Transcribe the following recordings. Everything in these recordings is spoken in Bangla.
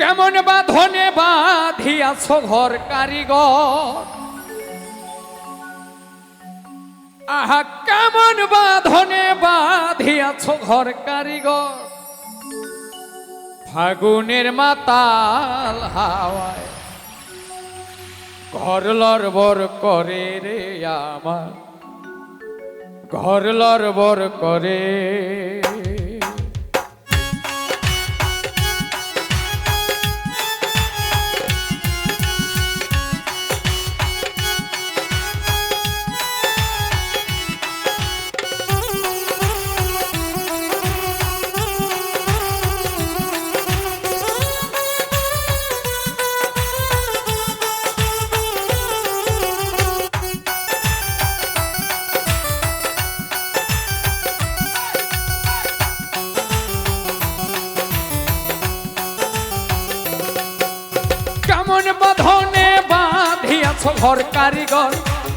কেমন বাঁধনে বাঁধিয়াছ ঘর কারিগর? আহা, কেমন বাঁধনে বাঁধিয়াছ ঘর কারিগর? ফাগুনের মাতাল হাওয়ায় ঘর লরবর করে রে আমার। ঘর লরবর করে ঘর কারিগর।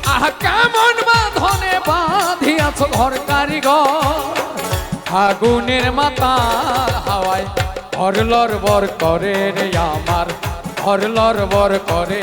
আহ, কেমন বাঁধনে বাঁধিয়াছ ঘর কারিগর। আগুনের মাতা হাওয়ায় ঘর লরবর করে রে আমার, ঘর লরবর করে।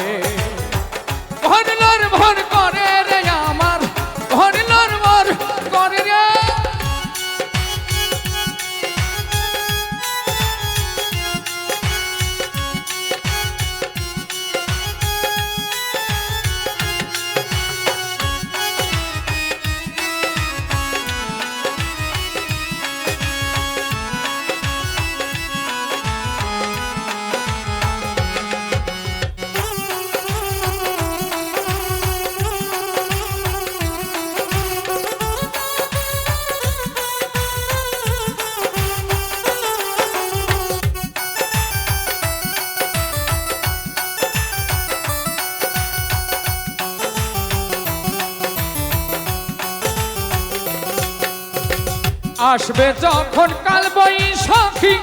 আসবে যখন কাল বৈশাখী।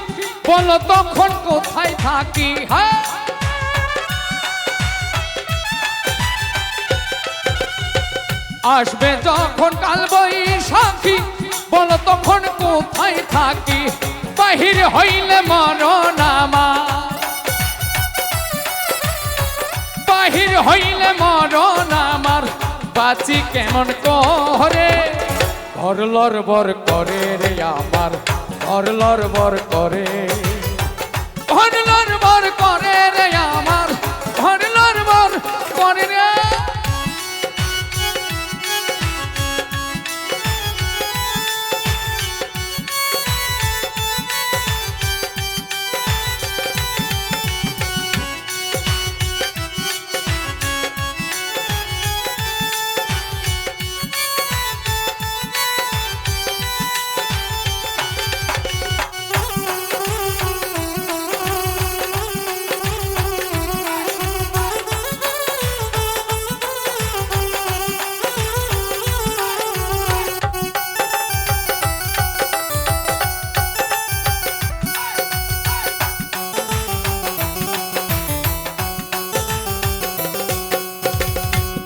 বলো তখন কোথায় থাকি হ্যাঁ আসবে যখন কাল বৈশাখী। বলো তখন কোথায় থাকি, বাহির হইলে মরণ আমার বাহির হইলে মরণ আমার। বাঁচি কেমন করে? ঘর লরবর করে রে আমার ঘর লরবর করে।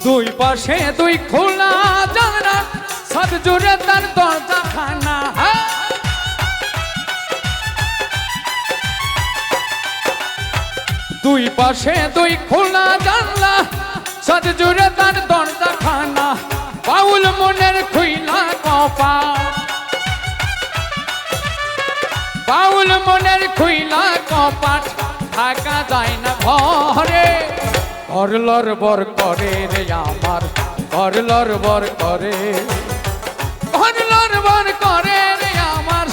দুই পাশে দুই খোলা জানা সব জুড়ে তার দরজা খানা। দুই পাশে দুই খোলা জানলা, সব জুড়ে তার দরজা খানা বাউল মনের খুইলা কপা বাউল মনের খুইলা কপাট, থাকা যায় না ঘরে। ঘর লরবর করে রে আমার ঘর লরবর করে। ঘর লরবর করে রে আমার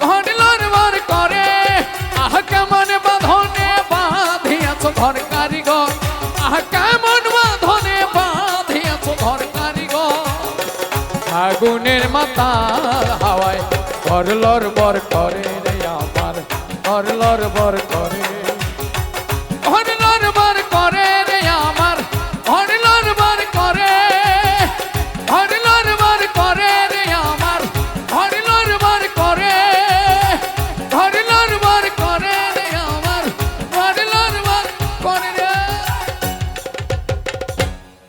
ঘর লরবর করে। আহ, কেমন বাঁধনে বাঁধিয়াছ ঘর কারিগর। আহ, কেমন বাঁধনে বাঁধিয়াছ ঘর কারিগর। আগুনের মাতাল হাওয়ায় ঘর লরবর করে রে আমার ঘর লরবর করে।